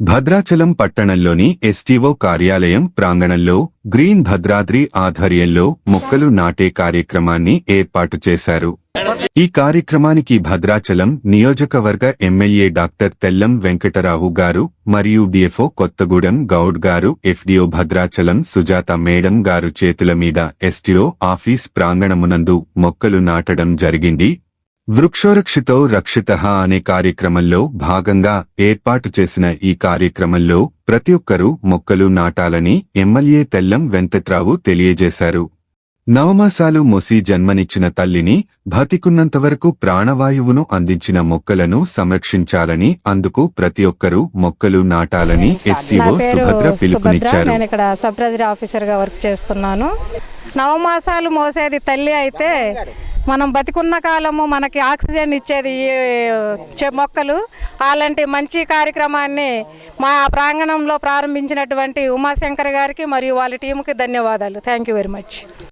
భద్రాచలం పట్టణంలోని ఎస్టీఓ కార్యాలయం ప్రాంగణంలో గ్రీన్ భద్రాద్రి ఆధ్వర్యంలో మొక్కలు నాటే కార్యక్రమాన్ని ఏర్పాటు చేశారు. ఈ కార్యక్రమానికి భద్రాచలం నియోజకవర్గ ఎమ్మెల్యే డాక్టర్ తెల్లం వెంకటరావు గారు మరియు డిఎఫ్ఓ కొత్తగూడెం గౌడ్ గారు ఎఫ్డిఓ భద్రాచలం సుజాత మేడం గారు చేతుల మీద ఎస్టీఓ ఆఫీస్ ప్రాంగణమునందు మొక్కలు నాటడం జరిగింది. వృక్షోరక్షితో రక్షిత అనే కార్యక్రమంలో భాగంగా ఏర్పాటు చేసిన ఈ కార్యక్రమంలో ప్రతి ఒక్కరూ మొక్కలు నాటాలని ఎమ్మెల్యే తెల్లం వెంకట్రావు తెలియజేశారు. నవమాసాలు మొసి జన్మనిచ్చిన తల్లిని బతికున్నంతవరకు ప్రాణవాయువును అందించిన మొక్కలను సంరక్షించాలని అందుకు ప్రతి ఒక్కరూ మొక్కలు నాటాలని ఎస్టీఓ సుభద్ర. పిలుపునిచ్చారు. నేను ఇక్కడ సబ్ ట్రెజరీ ఆఫీసర్గా వర్క్ చేస్తున్నాను. నవమాసాలు మోసేది తల్లి అయితే మనం బతికున్న కాలము మనకి ఆక్సిజన్ ఇచ్చేది చె- మొక్కలు. అలాంటి మంచి కార్యక్రమాన్ని మా ప్రాంగణంలో ప్రారంభించినటువంటి ఉమాశంకర్ గారికి మరియు వాళ్ళ టీముకి ధన్యవాదాలు. Thank you very much